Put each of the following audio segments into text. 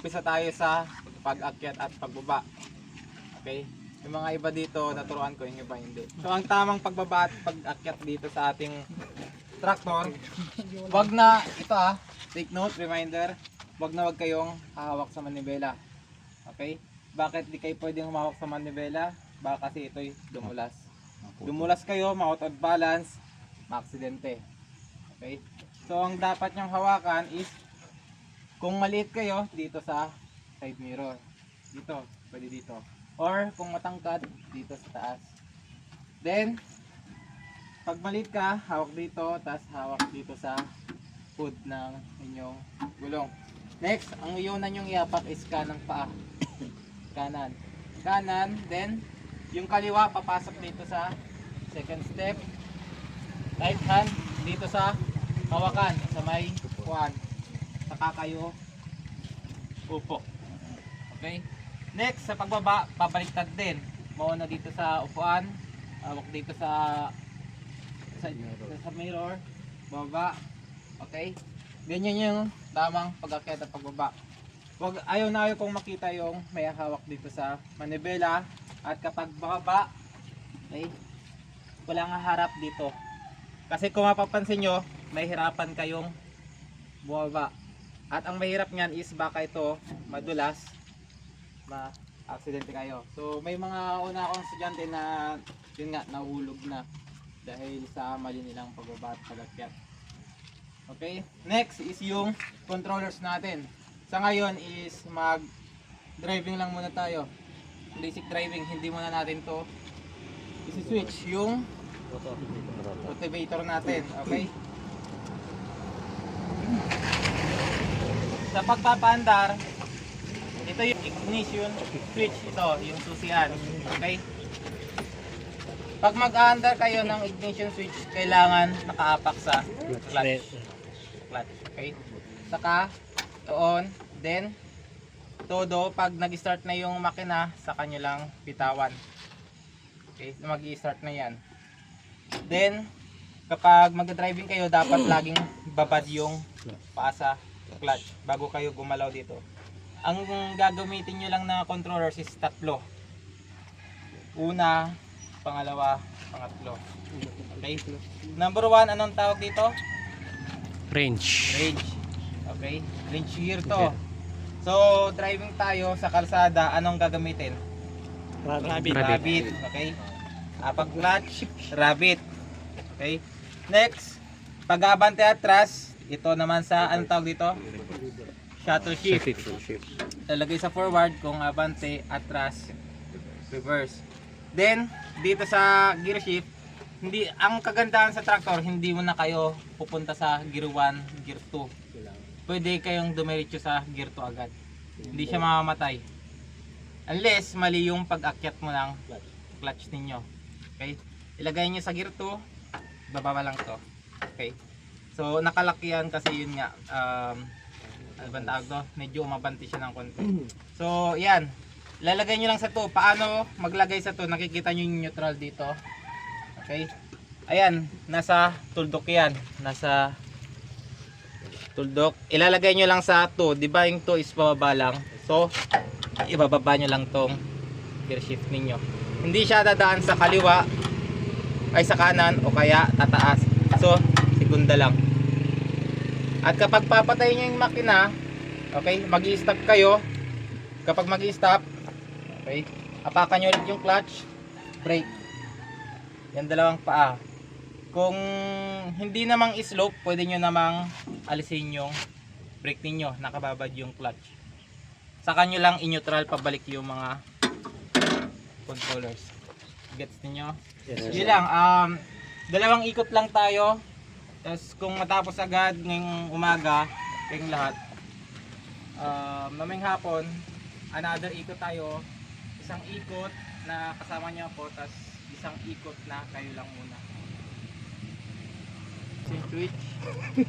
umpisa tayo sa pag-akyat at pagbaba. Okay? Yung mga iba dito, naturuan ko, yung iba hindi. So, ang tamang pagbaba at pag-akyat dito sa ating tractor, wag na, ito ah, take note, reminder, wag na wag kayong hahawak sa manibela. Okay? Bakit di kayo pwedeng humawak sa manibela? Baka kasi ito'y dumulas. Dumulas kayo, ma-out of balance, maaksidente. Okay? So, ang dapat nyong hawakan is, kung maliit kayo, dito sa side mirror. Dito, pwede dito. Or, kung matangkad, dito sa taas. Then, pag maliit ka, hawak dito, tapos hawak dito sa hood ng inyong gulong. Next, ang iunan nyong iapak is kanang paa. Kanan. Kanan, then, yung kaliwa, papasok dito sa second step. Right hand, dito sa hawakan, sa may kuwan. Saka kayo upo. Okay? Next, sa pagbaba, babaliktad din. Mauna dito sa upuan, hawak dito sa sa, sa mirror, baba. Okay? Ganyan yung tamang pag-akyat at pagbaba. Wag, ayaw na ayaw kong makita yung may hawak dito sa manibela at kapag bababa, okay, wala nga harap dito. Kasi kung mapapansin nyo, may hirapan kayong bumaba. At ang mahirap niyan is baka ito madulas, ma-aksidente kayo. So may mga una akong estudyante na yun nga, nahulog na dahil sa mali nilang pagbaba at pagakyat. Okay, next is yung controllers natin. Sa ngayon is mag driving lang muna tayo. Basic driving, hindi muna natin to isi-switch yung motivator natin. Okay? Sa pagpapaandar, ito yung ignition switch. Ito, yung susian. Okay? Pag mag-aandar kayo ng ignition switch, kailangan nakaapak sa clutch. Clutch. Okay? Saka, on, then, todo, pag nag-start na yung makina, sa nyo lang bitawan. Okay? Mag-i-start na yan. Then, kapag mag-driving kayo, dapat laging babad yung paa sa clutch bago kayo gumalaw dito. Ang gagamitin nyo lang na controllers is tatlo. Una, pangalawa, pangatlo. Okay? Number one, anong tawag dito? Range. Range. Okay? Range gear to. So, driving tayo sa kalsada, anong gagamitin? Rabbit. Rabbit. Okay? Ah, pag clutch, rabbit. Okay? Next, pag abante atras, ito naman sa, anong tawag dito? Shuttle shift. Lalagay sa forward kung abante, atras, reverse. Then, dito sa gear shift, hindi ang kagandahan sa tractor, hindi mo na kayo pupunta sa gear 1, gear 2. Pwede kayong dumiretso sa gear 2 agad. Hindi siya mamamatay. Unless mali yung pag-akyat mo ng clutch ninyo. Okay? Ilagay niyo sa gear 2, bababa lang to. Okay? So, nakalaki yan kasi yun nga, um, ano bang tawag to? Medyo umabanti siya ng konti. So, yan. Lalagay nyo lang sa to. Paano maglagay sa to? Nakikita nyo yung neutral dito. Okay? Ayan, nasa tuldok yan. Nasa tuldok. Ilalagay nyo lang sa 2. Di ba yung 2 is pababa lang? So, ibababa nyo lang tong gear shift ninyo. Hindi siya dadaan sa kaliwa ay sa kanan o kaya tataas. So, segunda lang. At kapag papatay nyo yung makina, okay, mag stop kayo. Kapag mag stop okay, apakan nyo ulit yung clutch, brake. Yan dalawang paa. Kung hindi namang slope, pwede nyo namang alisin yung brake ninyo, nakababad yung clutch. Saka nyo lang in-neutral pabalik yung mga controllers. Gets ninyo? Yun lang, um, dalawang ikot lang tayo. Tapos kung matapos agad ngayong umaga, kayong lahat, um, mamayang hapon, another ikot tayo. Isang ikot na kasama niyo po, tapos isang ikot na kayo lang muna. Switch.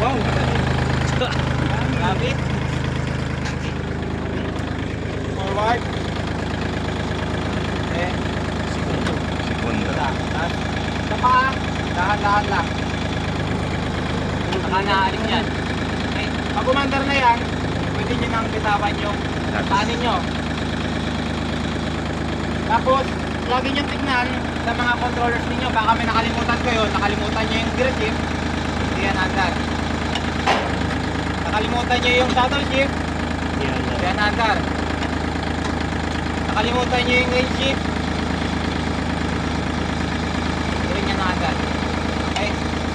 wow! Grabe! Forward. Eh, Wala. Tapos, Naalis yan. Okay? pag umandar na yan, pwede nyo nang bitawan yung paan ninyo. Tapos, lagi nyo tignan sa mga controllers ninyo. Baka may nakalimutan kayo, nakalimutan nyo yung gear shift, hindi yan andar. Nakalimutan nyo yung shuttle shift, hindi yan andar. Nakalimutan nyo yung range shift, hindi rin yan andar. Okay?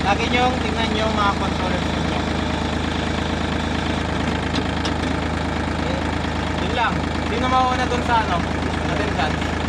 Lagi nyo tignan yung mga controllers ninyo. Okay? Yun lang. Sino mauna dun sa ano? Attendance?